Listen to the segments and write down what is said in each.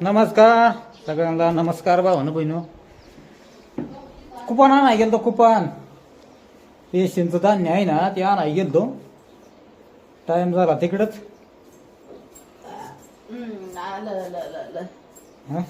नमस्कार. सगळ्यांना नमस्कार भावानं बहिणो. कुपन आणाय गेलतो कुपन. पेशंटचं धान्य आहे ना ते आणाय गेलतो. टाइम झाला तिकडच. हं?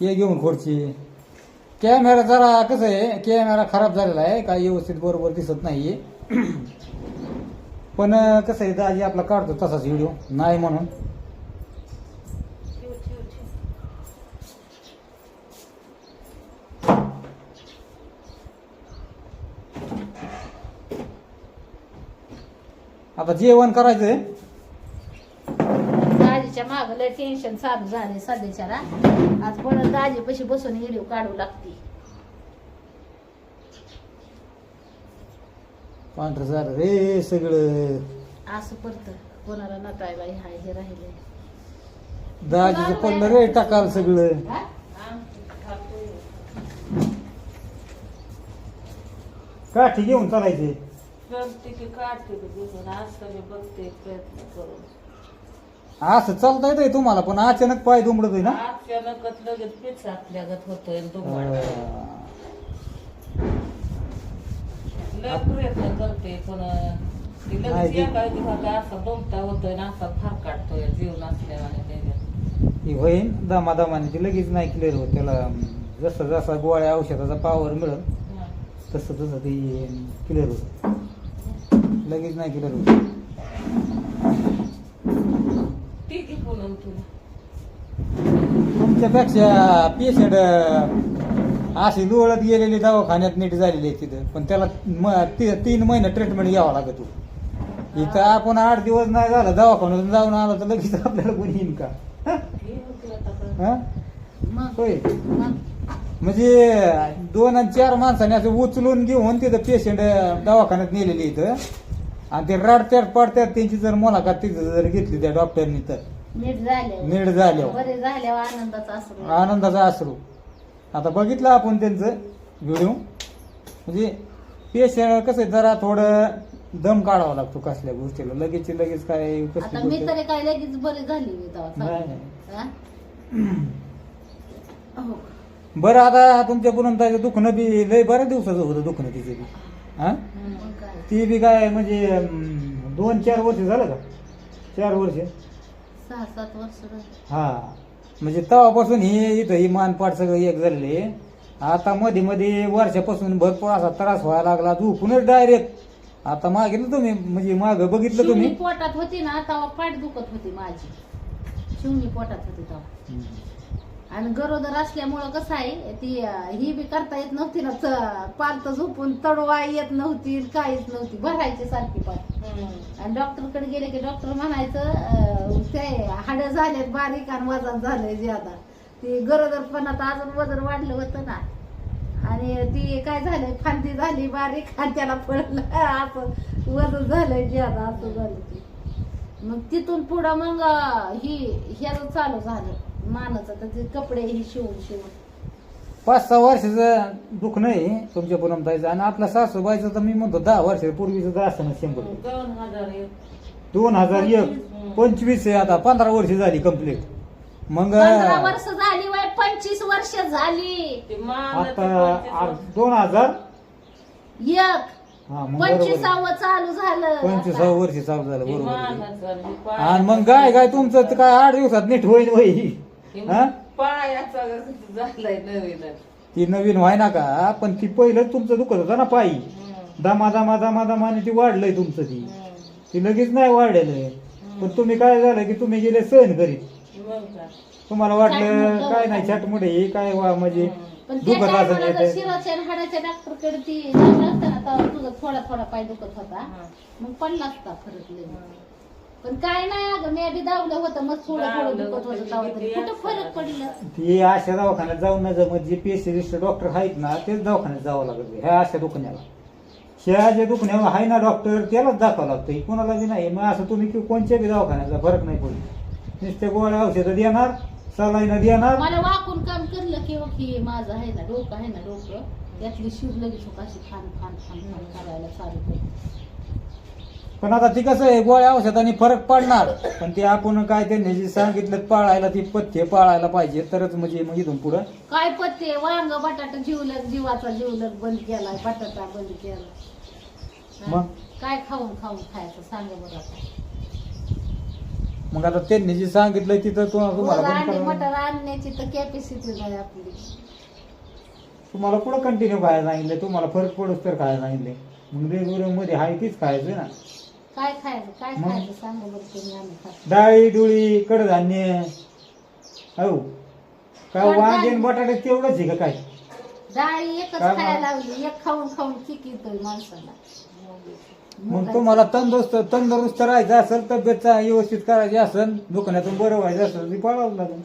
ये घेऊन खुर्ची. कॅमेरा जरा कसं आहे कॅमेरा खराब झालेला आहे काही व्यवस्थित बरोबर दिसत नाहीये. पण कसं आहे दाजी आपला काढतो तसाच व्हिडिओ नाही म्हणून. आता जेवण करायचंय दाजीच्या माग लय टेन्शन चालू झाले सध्याच्या आज पण दाजी पशी बसून व्हिडिओ काढू लागते. पांढरं झालं. रे सगळं. असं परत कोणाला नटायला हाय हे राहिले दाजीचं पडलं रे टाकाल सगळं. हा? काठी घेऊन चालायचे. प्रत्येकी काढते ते घेऊन असं मी बघते प्रयत्न करून. असं चालता येतंय तुम्हाला पण अचानक पाय दुमडत आहे ना? अचानकच लगेच पीठ लागत होतोय दुमड अं, लय प्रयत्न करते पण ती नाही, लगेच ते- एका दिवसात असा दुमता होतोय ना असा फार काढतोय जीव नसल्याने त्याच्यात ती होईन दमादमाने ती लगेच नाही क्लिअर होत त्याला जसं जसा गोळ्या औषधाचा पावर मिळेल तसं तसं ती क्लिअर होत लगेच नाही क्लिअर होत. ती तुला. तुमच्यापेक्षा पेशंट अशी लोळत गेलेली दवाखान्यात नीट झालेली आहे तिथं. पण त्याला म- ती- तीन महिने ट्रीटमेंट घ्यावा लागत इथं आपण आठ दिवस नाही झालं दवाखान्यातून जाऊन आलो तर लगेच आपल्याला कोणी येईन का? हे होय. म्हणजे दोन आणि चार माणसाने असं उचलून घेऊन तिथं पेशंट दवाखान्यात नेलेली इथं. आणि ते रडत्यात पडत्यात त्यांची जर मुलाखत तिथं जर घेतली त्या डॉक्टरनी तर. नीट झाले नीट झाल्यावर. आनंदाचा आनंदाचा अश्रू आता बघितलं आपण त्यांचं व्हिडिओ म्हणजे पेशंट कसं आहे, जरा थोडं दम काढावा लागतो कसल्या गोष्टीला. लगेच लगेच काय कसली आता मी गोष्ट? तरी काय लगेच बरी झाली मी तेव्हा नाही, चांगली. हा? हो. बरं आता तुमच्या पुनमताचं दुखणं बी लय बऱ्याच दिवसाचं होतं दुखणं तिचं बी. हा? मग काय? ती बी काय म्हणजे अं, दोन चार वर्ष झालं का? चार वर्ष. सहा सात वर्ष झाली. हा. म्हणजे तेव्हापासून ही इथं ही मानपाट सगळं एक झालेले. आता मध्ये मध्ये वर्षापासून भरपूर असा त्रास व्हायला लागला झोपूनच डायरेक्ट आता मागे ना तुम्ही म्हणजे माग बघितलं तुम्ही? पोटात होती ना तेव्हा पाठ दुखत होती माझी. शिवणी पोटात होती तेव्हा. आणि गरोदर असल्यामुळं कसं आहे ती ही बी करता येत नव्हती ना पालत झोपून तडवा येत नव्हती काहीच नव्हती भरायची सारखी हम्म. आणि डॉक्टरकडे गेले की डॉक्टर म्हणायचं ते हाड झालेत बारीक आणि वजन झालंय ज्यादा ती गरोदरपणात अजून वजन वाढलं होतं ना. आणि ती काय झालंय फांदी झाली बारीक आणि त्याला पडलं. असं वजन झालंय ज्यादा असं झालं ते. मग तिथून पुढं मग ही ह्याचं चालू झालं. मानाचं तर ते कपडे ही शिवून शिवून. पाच सहा वर्षाचं दुखणं आहे तुमच्या पुनमताईचं आणि आपल्या सासूबाईचं तर मी म्हणतो दहा वर्षापूर्वीचं तर असं ना शंभर. दोन हजार एक. दोन हजार एक. पंचवीस आहे आता पंधरा वर्ष झाली कंप्लीट मग पंधरा वर्ष झाली वय पंचवीस वर्ष झाली. ते मानाचं आता पंचवीस दोन हजार? एक. हा मग बरोबर. पंचवीसावं चालू झालं. पंचवीसावं वर्ष चालू झालं ते बरोबर आहे. मानाचं आणि ते आणि मग काय काय तुमचं तर काय आठ दिवसात नीट होईल होई ते हा? पायाचा झालाय नवीन. ती नवीन व्हाय ना का पण ती पहिलं तुमचं दुखत होतं ना पायी. दमा दमा दमा दमाने ती वाढलंय तुमचं ती. ती लगेच नाही वाढलेलं पण तुम्ही काय झालं की तुम्ही गेले सहन करीत. तुम्हाला वाटलं काय नाही छाटमुट हे काय वा म्हणजे पण त्या दुखत असं टायमाला जर नाही शिराच्या आणि हाडाच्या डॉक्टरकडे ती जाऊन असतं ना तेव्हा तुझा थोडा थोडा पाय दुखत होता. मग पडला असता फरक लगेच. पण काय नाही अगं मी बी दावलं होतं मग थोडं थोडं दावलं दुखत होतं, होतं तेव्हा तरी किती कुठं फरक पडलं? ती अशा दवाखान्यात जाऊन न जमत जे पेशलिस्ट डॉक्टर आहेत ना तेच दवाखान्यात जावं लागत ह्या अशा दुखण्याला. ह्या जे दुखण्याला आहे ना डॉक्टर त्यालाच दाखवावं लागतं हे कोणाला बी नाही. मग असं तुम्ही की कोणत्या बी दवाखान्याचा फरक नाही पडत. नुसते गोळ्या औषधं देणार सलाईनं देणार. मला वाकून काम करलं की की माझं आहे ना डोकं आहे ना डोकं. त्यातली शिव लगेच हो अशी खान खान खान खान करायला चालू केली. पण आता ती कसं आहे गोळ्या औषधाने फरक पडणार. पण ते आपण काय त्यांनी जे सांगितलं पाळायला ती पथ्य पाळायला पाहिजे. तरच म्हणजे मग इथून पुढं. काय पत्ते वांग बटाटा जीवलग जीवाचा जीवलग बंद केलाय बटाटा बंद केला हा? मग? काय खाऊन खाऊन खायचं? सांगा बरं आता. मग आता त्यांनी जे सांगितलं तिथं तुम्हाला तुम्हाला मटर. आणण्याची तर कॅपॅसिटी नाही आपली. तुम्हाला कुठं कंटिन्यू खायला सांगितलं तुम्हाला फरक पडूच तर खायला सांगितले मग रेग्युलरमध्ये हाय तीच खायचं ना. काय खायचं? काय मग? खायचं? सांगा बरं तुम्ही आम्ही खातो. डाळी डुळी कडधान्य. हो काय कडधान्य. वांगे आणि बटाटे तेवढंच आहे का काय? डाळी एकच काय खायला मग? लावली. एक खाऊन खाऊन येतोय माणसाला. मग तुम्हाला तंदुरुस्त तंदुरुस्त राहायचं असेल तब्येत व्यवस्थित करायची असेल दुकानातून बरं व्हायचं असेल ती पाळावं लागेल.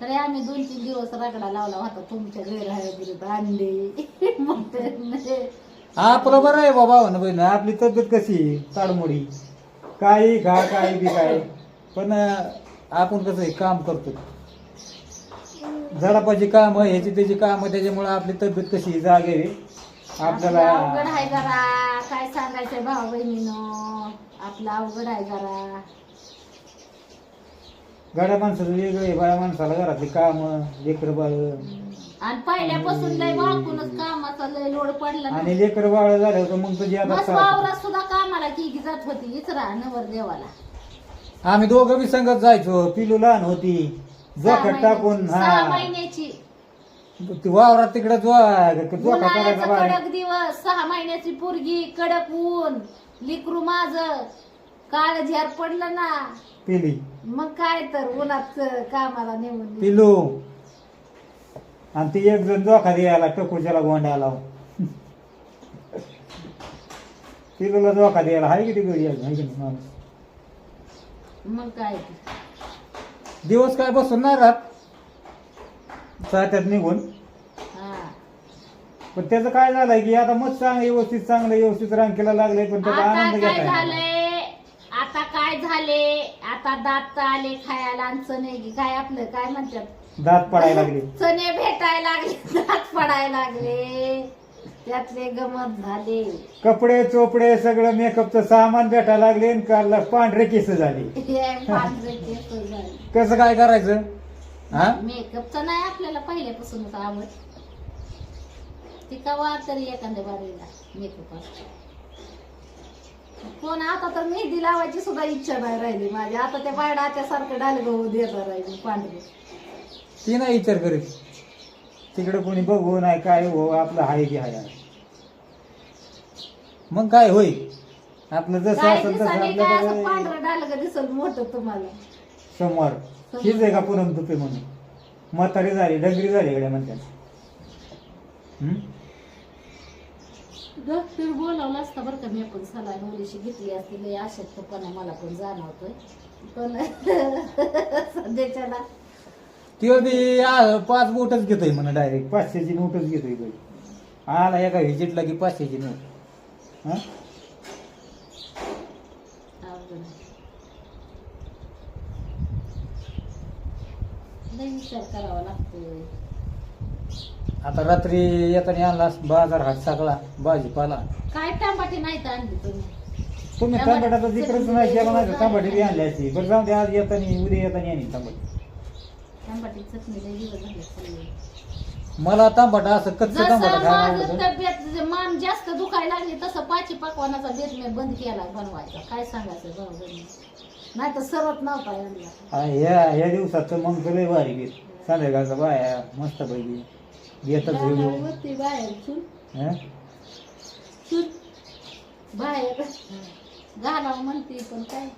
तरी आम्ही दोन तीन दिवस रगडा लावला होता. तुमच्या गैरहळदीत अंडे मटण. हा बरोबर आहे बाबा ना बहिण आपली तब्येत कशी चाडमोडी ताडमोडी. काही खा काही बी काय. पण आपण कसं आहे काम करतो. झडपाची काम ह्याची त्याची काम त्याच्यामुळे आपली तब्येत कशी जागे अवघड आपल्याला आहे जरा. काय सांगायचं भाऊ बहिणीनो आपला अवघड आहे जरा. गाड्या माणसाचं वेगळं आहे बाया माणसाला घरातली काम लेकर बाळ. आणि पहिल्यापासून लय वाकूनच कामाचा लय लोड पडला ना. आणि लेकर बाळ झालं होतं मग तुझी मस्त आता वावरात सुद्धा कामाला की की जात होती इचरा नवर देवाला. आम्ही दोघं बी संगत जायचो पिलू लहान होती सहा जोखट टाकून सहा हा महिन्याची. ती वावरात तिकडे जोखा करायचा उन्हाळ्याचा बाहेर कडक दिवस सहा महिन्याची पोरगी कडक ऊन लिकरू माझ. काळ झेर पडलं ना. पिली. मग काय तर उन्हात कामाला नेऊन पिलू आणि ती एक जण जोखा द्यायला टकोच्याला गोंड्या लावून. पिलूला जोखा द्यायला हाय किती आहे, हाय की नाही? माणूस? मग काय दिवस काय बसून नाही राहत. सात्यात निघून. हा. पण त्याचं काय झालंय की आता मग चांगलं व्यवस्थित चांगलं व्यवस्थित रांकेला लागलंय पण त्याचा आता आनंद काय घेता येणार. झालंय? आता काय झाले? आता दात आले खायला आणि चणे की काय आपलं? काय म्हणतात? दात पडायला लागले. चणे भेटायला लागले. दात पडायला लागले. त्यातले गमत झाले. कपडे चोपडे सगळं मेकअपचं सामान भेटायला लागले आणि काल पांढरे केस झाले. हे पांढरे केस झाले. कसं काय करायचं? हा? मेकअपचा नाही आपल्याला पहिल्यापासूनच आवड. ती कवा तरी एखाद्या बारीला मेकअप असतो. कोण आता तर मेहंदी लावायची सुद्धा इच्छा नाही राहिली माझी. आता त्या बायडाच्या सारखं डालगं देता राहिली पांढरे ती नाही विचार करीत. तिकडे कोणी बघू नाही काय हो आपलं हाय की हाय. मग काय होईल? आपलं जसं काय असेल तसं दिसाने काय असं आपल्याकडे पांढरं डालगं दिसल मोठं तुम्हाला. समोर. हीच आहे का पुरम तुपे म्हणून? म्हातारी झाली डगरी झाली गड्या म्हणतात. हम्म? डॉक्टर बोलावलं असतं बरं का? मी पण सलाह मुलीशी घेतली असती. लय अशक्तपणा मला पण जाणवतोय. पण सध्याच्याला त्यो बी आ- पाच बोटच घेतोय म्हणा डायरेक्ट पाचशेची नोटच घेतोय तो. आला एका व्हिजिटला की पाचशेची नोट. हा? अवघड आहे. लय विचार करावा लागतोय. आता रात्री येताना आणला बाजार हाट सगळा भाजीपाला. काय टमाटे नाही तर आणली तुम्ही? तुम्ही तांबटाचा जिक्रच नाही केला नाही तांबटी बी आणली असती. बरं जाऊ दे आज येताना उद्या येताना आणि तांबट टमाटे चटणी लय दिवस झाले खाल्ली. मला तांबटा असं कच्चं जसं तांबटा खायला माझं आवडतं. तब्येत जे मान जास्त दुखायला लागली तसं पाची पकवानाचा बेत मी बंद केला बनवायचा. काय सांगायचं बहिणी नाही तर सरत नव्हता यांना आ, ह्या ह्या दिवसात तर मग लय भारी गीत संध्याकाळचा बाया मस्त पैकी. घेतच व्हिडिओ होती बाहेर चूल. हं? चूल. बाहेर. घालावं म्हणते पण काय?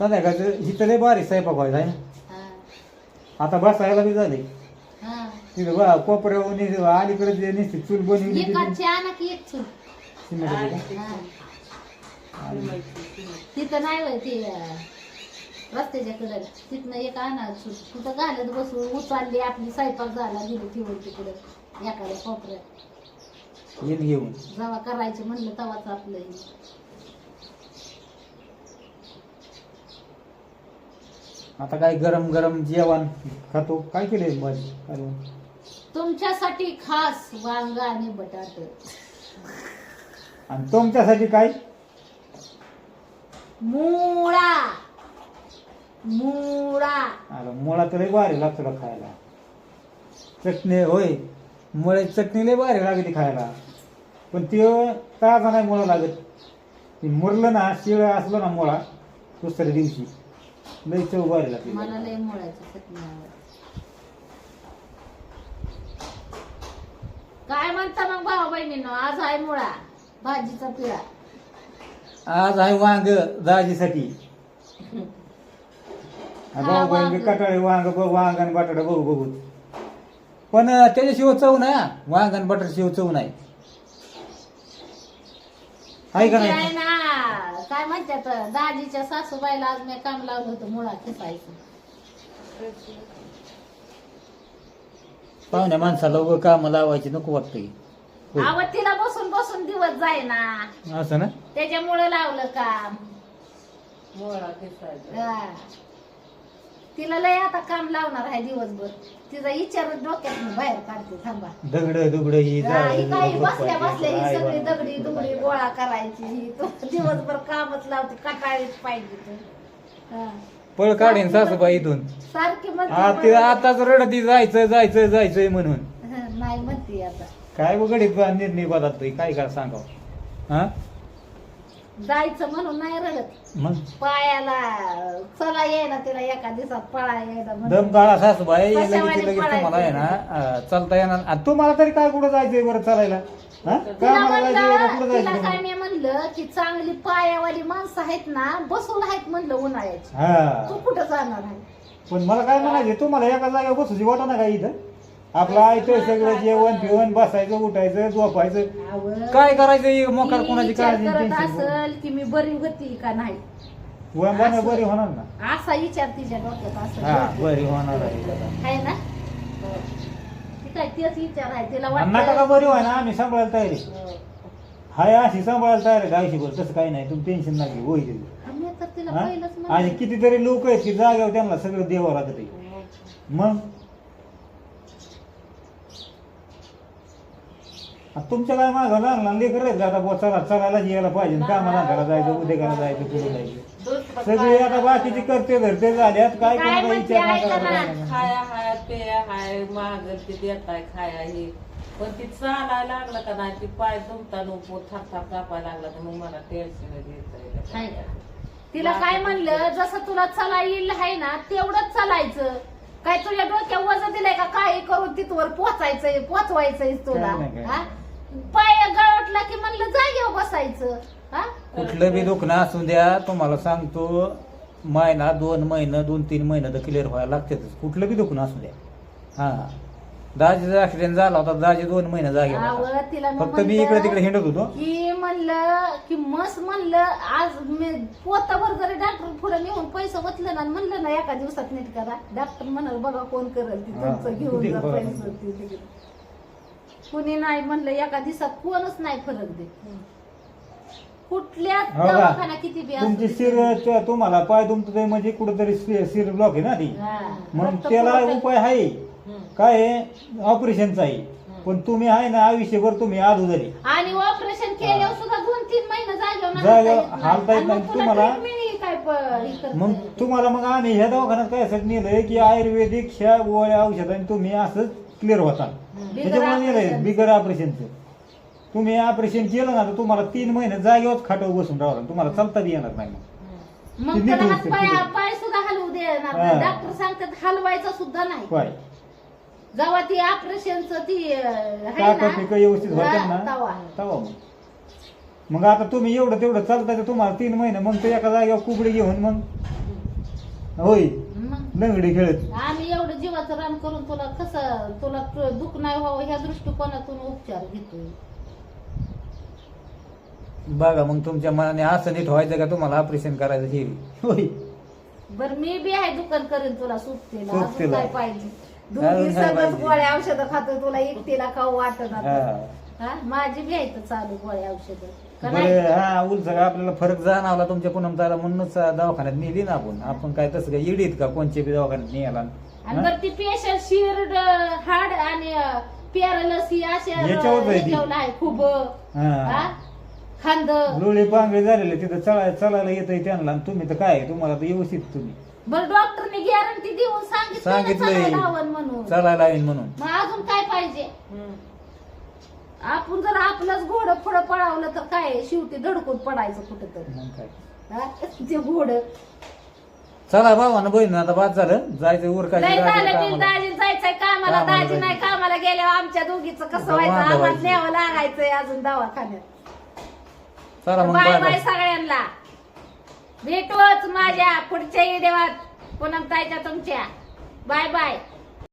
संध्याकाळचं हिथं लय भारी स्वयंपाक व्हायचा आहे. ना हा. आता बसायला बी झाले. हा. तिथं बा कोपऱ्यावर अलीकडे जे नुसती चूल बनवली एक तिथे. आणा की एक चूल. सिमेंटाची का? हा. तिथं नाही होय ती अं, रस्त्याच्या कडेला. तिथनं एक आणा कुठं घालत बसू उचलली आपली स्वयंपाक झाला गेली ठेवून तिकडं एखाद्या कोपऱ्यात. येईन घेऊन. जेव्हा करायचं म्हणलं तेव्हाच आपलं हे. आता काय गरम गरम जेवण खातो? काय केलंय भाजी? तुमच्यासाठी खास वांगा आणि बटाट. आणि तुमच्यासाठी काय? मुळा. मुळा. मुळा तर लय भारी लागतो का खायला. चटणी होय. मुळ्याची चटणी लय भारी लागते खायला. पण ते ताजा नाही मुळा लागत. ते मुरलं ना शिळ असलं ना मुळा दुसऱ्या दिवशी लय चव भारी लागते. मला लय मुळाची चटणी आवडते. काय म्हणता मग भाऊ बहिणींनो? आज आहे मुळा भाजीचा पिळा. आज आहे वांग दाजीसाठी. हा, भाऊ बहीण वांग. कटाळे वांग बघ वांग आणि बटाटा बघू बघू. पण अं, त्याच्याशिवाय चव नाही हा. वांग आणि बटाटा शिवाय चव नाही. आहे का नाही? ना. काय म्हणतात दाजीच्या सासूबाईला आज मी काम लावलं होतं मुळा खिसायचं पाहुण्या माणसाला उगं काम लावायची नको वाटतंय. अव तिला बसून बसून दिवस जाय ना असं ना? त्याच्यामुळे लावलं काम. मोळा खिसायचा हा. तिला लय आता काम लावणार आहे दिवसभर. तिचा विचार डोक्यात बाहेर काढते थांबा. दगड दुगड ही हा, ही काही झुडपं बसल्या बसल्या ही सगळी. दगडी दुगडी गोळा करायची. ही तो दिवसभर कामच लावते कटाळीच पाहिजे तू. हा. पळ काढीन सासूबाई इथून. सारखी म्हणते आ, ते मला- आताच रडती जायचं जायचं जायचंय म्हणून. हा, नाही म्हणते आता. काय उघडीत निर्णय बदलतोय काय काय सांगाव? हा? जायचं म्हणून नाही रडत. मग? पायाला चला यायला तिला एका दिवसात पळा यायला म्हणून. दम काळा सासूबाई लगेच कशावानी लगेच पळायचं? तुम्हाला आहे ना अं, चालता येणार. आणि तुम्हाला तरी काय कुठं जायचंय बरं चालायला? हा? तिला कामाला जायचंय का कुठं म्हणलं जायचं काय? मी म्हणलं की चांगली पायावाली माणसं आहेत ना बसून आहेत म्हणलं उन्हाळ्याची तू कुठं जाणार आहे? पण मला काय म्हणायचं तुम्हाला एका जागेवर बसूची वाटा ना काय इथं? आपलं आयतं सगळं जेवण फिवण बसायचं उठायचं झोपायचं. काय करायचं? मोकार ती कोणाची विचार काळजी करत टेन्शन असल की मी बरी होती का नाही. बरी होणार ना? असा विचार तिच्या डोक्यात हा बरी होणार आहे. जरा. आहे ना? ती काय तेच विचार आहे. तिला आणि नका का वाटतं बरी व्हाय ना आम्ही सांभाळायला तयार आहे. हाय अशी सांभाळायला तयार आहे. आयुष्यभर तसं काही नाही. तुम्ही टेन्शन नाही घेऊ होईल. आम्ही तर तिला हा? पहिलंच आणि म्हणलं. कितीतरी लोक आहेत की जाग्यावर त्यांना सगळं देवावर राहत ते मग? तुमच्या काय मागं लहान लहान लेकर आहेत का? आता बुवा चला चलायला यायला पाहिजे. कामाला घरा जायचं उद्या जायचं पुढे जायचं. सगळे आता बाकीचे करते धरते झाल्यात. काय म्हणते, विचार ऐका ना. खाया हाय पेया हाय महाग ते देताय खाया हे. पण ती चालायला लागलं का नाही? ती पाय दुमता नको थाप थाप कापायला लागला तर मग मला टेन्शन येत? तिला काय म्हणलं? जसं तुला चला येईल आहे ना तेवढंच चालायचं. काय तुझ्या डोक्या वजन दिलंय का? काही करून तिथवर पोचायचंय पोचवायचंय तुला. काय नाही, काय हा? पाय गळटला की म्हणलं जागेवर बसायचं. हा? कुठलं बी दुखणं असू द्या तुम्हाला सांगतो महिना दोन महिना दोन तीन महिने तर क्लिअर व्हायला लागतातच. कुठलं बी दुखणं असू द्या. हा. दाजीचा ऍक्सिडेंट झाला होता दाजी दोन महिने जागे होता. आवं, तिला मग फक्त मी म्हणलं इकडे तिकडे हिंडत होतो. की म्हणलं की मस्त म्हणलं आज मी पोतावर जरी डॉक्टर पुढे नेऊन पैसे वतलं ना म्हणलं ना एका दिवसात नीट करा. डॉक्टर म्हणाल बघा कोण करेल ती हा, तुमचं घेऊन किती जा. पैसे. कुणी नाही म्हणलं एका दिवसात कोणच नाही फरक देत. कुठल्या हो का? दवाखाना किती बी असू तुमची दे. शिर तुम्हाला पाय दुमतो म्हणजे कुठेतरी शिर ब्लॉक आहे ना ती. हा. मग रक्त त्याला उपाय आहे. काय आहे? ऑपरेशनचा आहे. पण तुम्ही आहे ना आयुष्यभर तुम्ही आधू झाली. आणि ऑपरेशन केल्यावर सुद्धा दोन तीन महिने जागेवर नाही जागेवर हालता येत आणि नाही. मग तुला तुम्हाला- treatment काय प- हे करता मग येत. तुम्हाला मग आम्ही ह्या दवाखान्यात काय साठी नेलंय की आयुर्वेदिक ह्या गोळ्या औषधाने तुम्ही असंच क्लिअर होता. त्याच्यामुळे. बिगर ऑपरेशनचं तुम्ही ऑपरेशन केलं ना तर तुम्हाला तीन महिने जागेवर खाटावर बसून राहावं लागेल. तुम्हाला चालता बी येणार नाही मग मग ती त्याला नीट हात होते, पाय नीट होते. पाय सुद्धा हलवू देणार हा. डॉक्टर सांगतात हलवायचा सुद्धा नाही पाय जेव्हा ती ऑपरेशनच ती अं, आहे टाका ना पिकं व्यवस्थित होतात हा, ना तवा. तवा मग मग आता तुम्ही एवढं तेवढं चालताय तर तुम्हाला तीन महिने मग ते एका जागेवर कुबडी घेऊन मग होय मग लंगडी खेळत आम्ही जीवाचं रान करून तुला कसं तुला दुःख नाही व्हावं ह्या दृष्टिकोनातून उपचार घेतोय. बघा मग तुमच्या मनाने असं नीट व्हायचं का तुम्हाला ऑपरेशन करायचं हे? होय. बर मी बी आहे दुकान करेन तुला सुटतेला अजून. काय पाहिजे? अजून दोघी काय सगळंच पाहिजे? गोळ्या औषधं खातो तुला एकटीला खाऊ वाटत हा. हा? माझी बी आहे चालू गोळ्या औषधं. का बरं हा उलच आपल्याला फरक जाणवला तुमच्या पुनमताला म्हणूनच दवाखान्यात नेली ना आपण. आपण काय तसं काय इडीत का? कोणच्या बी दवाखान्यात नेला. आणि बरं ती पेशंट शिर हाड आणि पॅरलस ही अशा याच्यावर आहे ती. याच्यावर आहे खूप हा. हा? खांद लोळे पांगळे झालेले तिथं चला चालायला येतंय त्यांना आणि तुम्ही तर काय तुम्हाला तर व्यवस्थित तुम्ही बरं डॉक्टरने गॅरंटी देऊन सांगितलं सांगितलंय लावण म्हणून चालायला लावीन म्हणून मग अजून काय पाहिजे हम्म. आपण जर आपलंच घोडं पुढं पळावलं तर काय आहे? शेवटी धडकून पडायचं कुठंतरी मग काय हा? ते घोड चला भावानं बहीण आता बाद झालं. जायचं उरकायचं नाही झालं जायचं की कामाला. दाजी जायचंय कामाला. कामाला दाजी नाही कामाला गेल्यावर आमच्या दोघीचं कसं व्हायचं? वांदं आम्हाला व्हायचं. न्यावं लागायचंय अजून दवाखान्यात. चला मग बाय बाय सगळ्यांना. भेटूच माझ्या पुढच्या देवात पूनम ताईच्या तुमच्या. Bye bye.